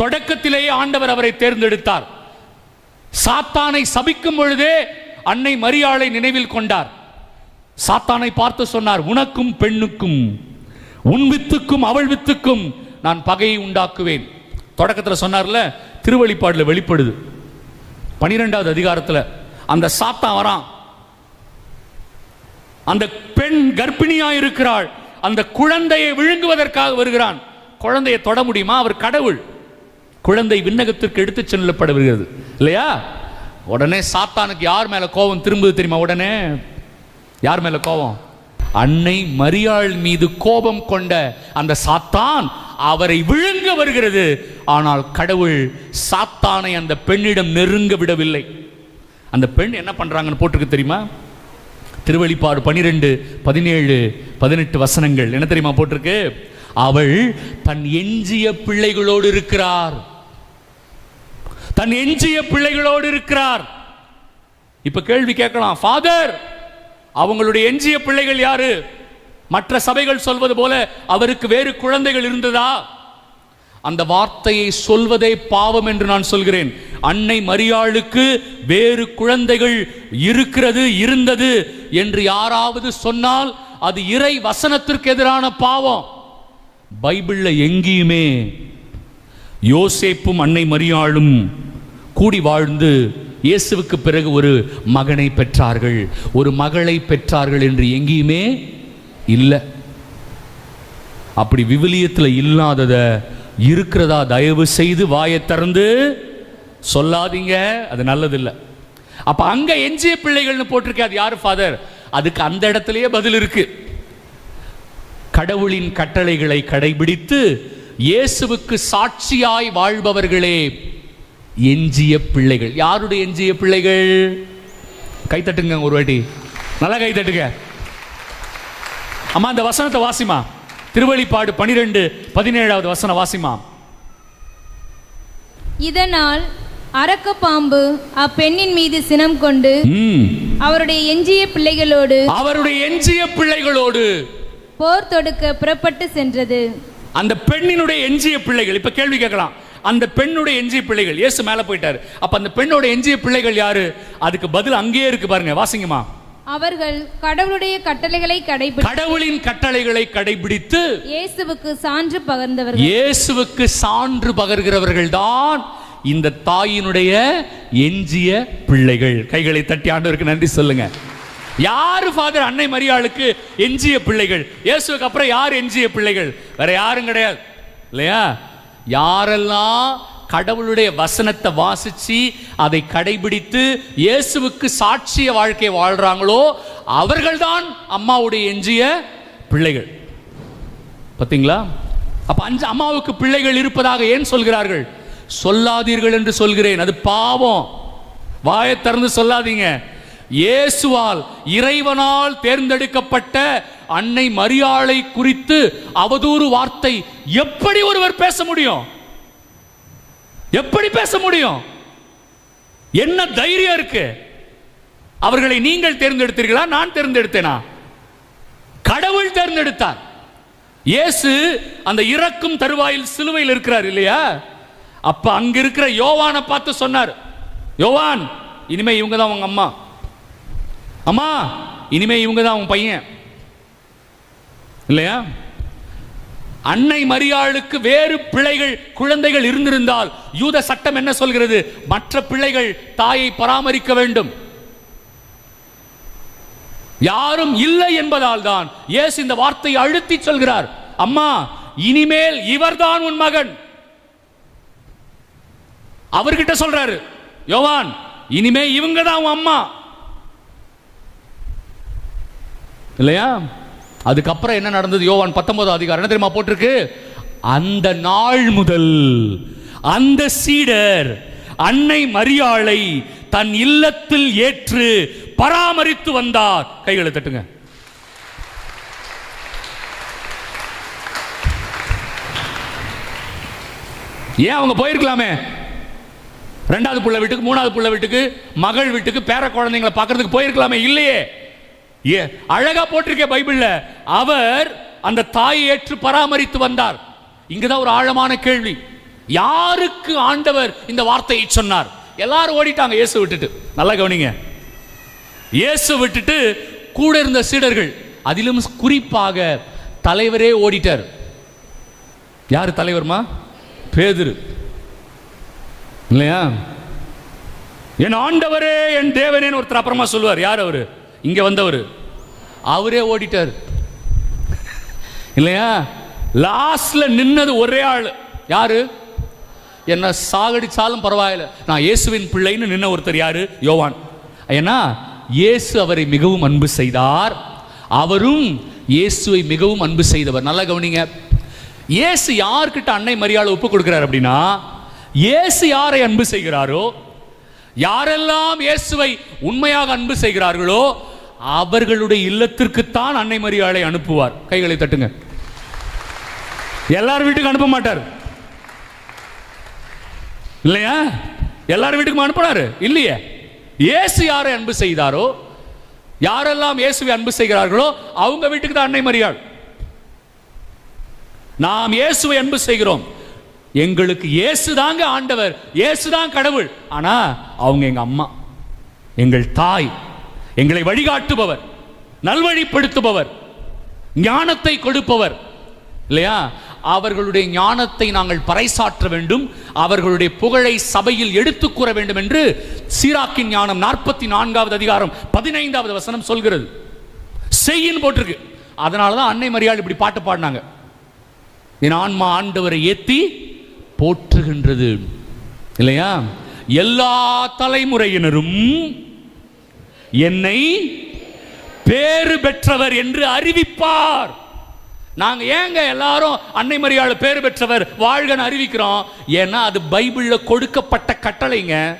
தொடக்கத்திலேயே ஆண்டவர் அவரை தேர்ந்தெடுத்தார். சாத்தானை சபிக்கும் பொழுதே அன்னை மரியாளை நினைவில் கொண்டார். சாத்தானை பார்த்து சொன்னார் உனக்கும் பெண்ணுக்கும் உன் வித்துக்கும் அவள் வித்துக்கும் நான் பகையை உண்டாக்குவேன். தொடக்கத்தில் சொன்னார்ல திருவழிப்பாடில் வெளிப்படுது. பனிரெண்டாவது அதிகாரத்தில் அந்த சாத்தான் வரான். அந்த பெண் கர்ப்பிணியா இருக்கிறாள் அந்த குழந்தையை விழுங்குவதற்காக வருகிறான். குழந்தையை தொட முடியுமா? அவர் கடவுள். குழந்தை விண்ணகத்திற்கு எடுத்துச் செல்லப்பட வருகிறது இல்லையா? உடனே சாத்தானுக்கு யார் மேல கோபம் திரும்புது தெரியுமா? உடனே யார் மேல கோபம்? அன்னை மரியாள் மீது கோபம் கொண்ட அந்த சாத்தான் அவரை விழுங்க வருகிறது. ஆனால் கடவுள் சாத்தானை அந்த பெண்ணிடம் நெருங்க விடவில்லை. அந்த பெண் என்ன பண்றாங்கன்னு போட்டிருக்கு தெரியுமா? திருவெளிப்பாடு பனிரெண்டு பதினேழு பதினெட்டு வசனங்கள். என்ன தெரியுமா போட்டிருக்கு? அவள் தன் எஞ்சிய பிள்ளைகளோடு இருக்கிறார். தன் எஞ்சிய பிள்ளைகளோடு இருக்கிறார். இப்ப கேள்வி கேட்கலாம். ஃபாதர் அவங்களுடைய எஞ்சிய பிள்ளைகள் யாரு? மற்ற சபைகள் சொல்வது போல அவருக்கு வேறு குழந்தைகள் இருந்ததா? அந்த வார்த்தையை சொல்வதே பாவம் என்று நான் சொல்கிறேன். அன்னை மரியாளுக்கு வேறு குழந்தைகள் இருக்கிறது இருந்தது என்று யாராவது சொன்னால் அது இறை வசனத்திற்கு எதிரான பாவம். பைபிளில் எங்கேயுமே யோசேப்பும் அன்னை மரியாளும் கூடி வாழ்ந்து இயேசுவுக்கு பிறகு ஒரு மகனை பெற்றார்கள். ஒரு மகளை பெற்றார்கள் என்று எங்கேயுமே இல்லை. அப்படி விவிலியத்தில் இல்லாதத இருக்கிறதா தயவு செய்து வாயை திறந்து சொல்லாதீங்க. அது நல்லதில்லை. அப்ப அங்க எஞ்சிய பிள்ளைகள்னு போட்டிருக்க. அது யாரு ஃபாதர் அதுக்கு அந்த இடத்துலயே பதில் இருக்கு. கடவுளின் கட்டளைகளை கடைபிடித்து இயேசுவுக்கு சாட்சியாய் வாழ்பவர்களே எஞ்சிய பிள்ளைகள். யாருடைய எஞ்சிய பிள்ளைகள்? கை தட்டுங்க ஒரு வாட்டி. நல்லா கை தட்டுங்க. அம்மா அந்த வசனத்தை வாசிமா. திருவழிப்பாடு பனிரெண்டு பதினேழாவது வசனம் வாசிமா. இதனால் அரக்க பாம்பு அப்பெண்ணின் மீது சினம் கொண்டு. அவருடைய எஞ்சிய பிள்ளைகளோடு அவருடைய எஞ்சிய பிள்ளைகளோடு போர் தொடுக்க புறப்பட்டு சென்றது. அந்த பெண்ணினுடைய எஞ்சிய பிள்ளைகள் இப்ப கேள்வி கேட்கலாம். அந்த பெண்ணுடைய எஞ்சிய பிள்ளைகள் இயேசு மேல போயிட்டாரு. அப்ப அந்த பெண்ணோட எஞ்சிய பிள்ளைகள் யாரு? அதுக்கு பதில் அங்கேயே இருக்கு பாருங்க வாசிங்கம்மா. அவர்கள் கடவுளுடைய கட்டளைகளை கடைபிடி கடவுளின் கட்டளைகளை கடைபிடித்து இயேசுவுக்கு சான்று பகர்ந்தவர்கள். இயேசுவுக்கு சான்று பகர்கிறவர்கள் தான் இந்த தாயினுடைய எஞ்சிய பிள்ளைகள். கைகளை தட்டி ஆண்டவருக்கு நன்றி சொல்லுங்க. யாரு ஃபாதர் அன்னை மரியாளுக்கு எஞ்சிய பிள்ளைகள்? இயேசுவுக்கு அப்புறம் யார் எஞ்சிய பிள்ளைகள்? வேற யாரும் கிடையாது. இல்லையா? யாரெல்லாம் கடவுளுடைய வசனத்தை வாசிச்சு அதை கடைபிடித்து இயேசுவுக்கு சாட்சிய வாழ்க்கை வாழ்றாங்களோ அவர்கள்தான் அம்மாவுடைய எஞ்சிய பிள்ளைகள். பார்த்தீங்களா அப்ப அஞ்சு அம்மாவுக்கு பிள்ளைகள் இருப்பதாக ஏன் சொல்கிறார்கள்? சொல்லாதீர்கள் என்று சொல்கிறேன். அது பாவம். வாயை திறந்து சொல்லாதீங்க. இயேசுவால் இறைவனால் தேர்ந்தெடுக்கப்பட்ட அன்னை மரியாளை குறித்து அவதூறு வார்த்தை எப்படி ஒருவர் பேச முடியும்? எப்படி பேச முடியும்? என்ன தைரியம் இருக்கு? அவர்களை நீங்கள் தேர்ந்தெடுத்தீர்களா? நான் தேர்ந்தெடுத்தேனா? கடவுள் தேர்ந்தெடுத்தார். இயேசு அந்த இறக்கும் தருவாயில் சிலுவையில் இருக்கிறார் இல்லையா? அப்ப அங்க இருக்கிற யோவானை பார்த்து சொன்னார் யோவான் இனிமே இவங்க தான் உங்க அம்மா. அம்மா இனிமே இவங்க தான் உன் பையன். இல்லையா? அன்னை மரியாளுக்கு வேறு பிள்ளைகள் குழந்தைகள் இருந்திருந்தால் யூத சட்டம் என்ன சொல்கிறது? மற்ற பிள்ளைகள் தாயை பராமரிக்க வேண்டும். யாரும் இல்லை என்பதால் தான் இயேசு இந்த வார்த்தையை அழுத்தி சொல்கிறார். அம்மா இனிமேல் இவர்தான் உன் மகன். அவர்கிட்ட சொல்றாரு யோவான் இனிமே இவங்க தான் உன் அம்மா. இல்லையா? அதுக்கப்புறம் என்ன நடந்தது? யோவான் பத்தொன்பது அதிகாரம். என்ன தெரியுமா போட்டிருக்கு? அந்த நாள் முதல் அந்த சீடர் அன்னை மரியாளை தன் இல்லத்தில் ஏற்று பராமரித்து வந்தார். கைகளை தட்டுங்க. ஏன் அவங்க போயிருக்கலாமே? ரெண்டாவது புள்ள வீட்டுக்கு மூணாவது புள்ள வீட்டுக்கு மகள் வீட்டுக்கு பேர குழந்தைங்களை பார்க்கறதுக்கு போயிருக்கலாமே? இல்லையே. ஏ அழகா போட்டிருக்க பைபிள்ல. அவர் அந்த தாயை ஏற்று பராமரித்து வந்தார். இங்கதான் ஒரு ஆழமான கேள்வி. யாருக்கு ஆண்டவர் இந்த வார்த்தையை சொன்னார்? எல்லாரும் ஓடிட்டாங்க இயேசு விட்டுட்டு. நல்லா கவனிங்க. இயேசு விட்டுட்டு கூட இருந்த சீடர்கள் அதிலும் குறிப்பாக தலைவரே ஓடிட்டார். யார் தலைவர்மா? பேதுரு. இல்லையா? என் ஆண்டவரே என் தேவனேன்னு ஒருத்தர் அப்புறமா சொல்லுவார். யார் அவரு? இங்கே வந்தவர். அவரே ஓடிட்டார். இல்லையா? லாஸ்ட்ல நின்னது ஒரே ஆள். யாரு? என்ன சாகடிச்சாலும் பரவாயில்ல. நான் இயேசுவின் பிள்ளைன்னு நின்ன ஒருத்தர் யாரு? யோவான். ஏன்னா இயேசு அவரை மிகவும் அன்பு செய்தார். அவரும் இயேசுவை மிகவும் அன்பு செய்தவர். நல்லா கவனிங்க. இயேசு யார்கிட்ட அன்னை மரியாதை ஒப்பு கொடுக்கிறார் அப்படின்னா இயேசு யாரை அன்பு செய்கிறாரோ யாரெல்லாம் இயேசுவை உண்மையாக அன்பு செய்கிறார்களோ அவர்களுடைய இல்லத்திற்குத்தான் அன்னை மரியாளை அனுப்புவார். கைகளை தட்டுங்க. எல்லார் வீட்டுக்கு அனுப்ப மாட்டார். இல்லையா? எல்லார் வீட்டுக்கும் அனுப்புனாரு. இல்லையே? இயேசு யாரை அன்பு செய்தாரோ யாரெல்லாம் இயேசுவை அன்பு செய்கிறார்களோ அவங்க வீட்டுக்கு தான் அன்னை மரியாள். நாம் இயேசுவை அன்பு செய்கிறோம். எங்களுக்கு இயேசு தாங்க ஆண்டவர். இயேசு தான் கடவுள். ஆனா அவங்க எங்க அம்மா எங்கள் தாய் எங்களை வழிகாட்டுபவர் நல்வழிப்படுத்துபவர் ஞானத்தை கொடுப்பவர். இல்லையா? அவர்களுடைய ஞானத்தை நாங்கள் பறைசாற்ற வேண்டும் அவர்களுடைய புகழை சபையில் எடுத்து கூற வேண்டும் என்று சீராக்கின் ஞானம் நாற்பத்தி நான்காவது அதிகாரம் பதினைந்தாவது வசனம் சொல்கிறது. செய்யின் போட்டிருக்கு. அதனால தான் அன்னை மரியாள் இப்படி பாட்டு பாடினாங்க. என் ஆன்மா ஆண்டவரை ஏத்தி போற்றுகின்றது. இல்லையா? எல்லா தலைமுறையினரும் என்னை பேறு பெற்றவர் என்று அறிவிப்பார். நாங்க ஏங்க எல்லாரும் அன்னை மரியாள் பேறு பெற்றவர் வாழ்கன்னு அறிவிக்கிறோம்? ஏன்னா அது பைபிள்ல கொடுக்கப்பட்ட கட்டளைங்க.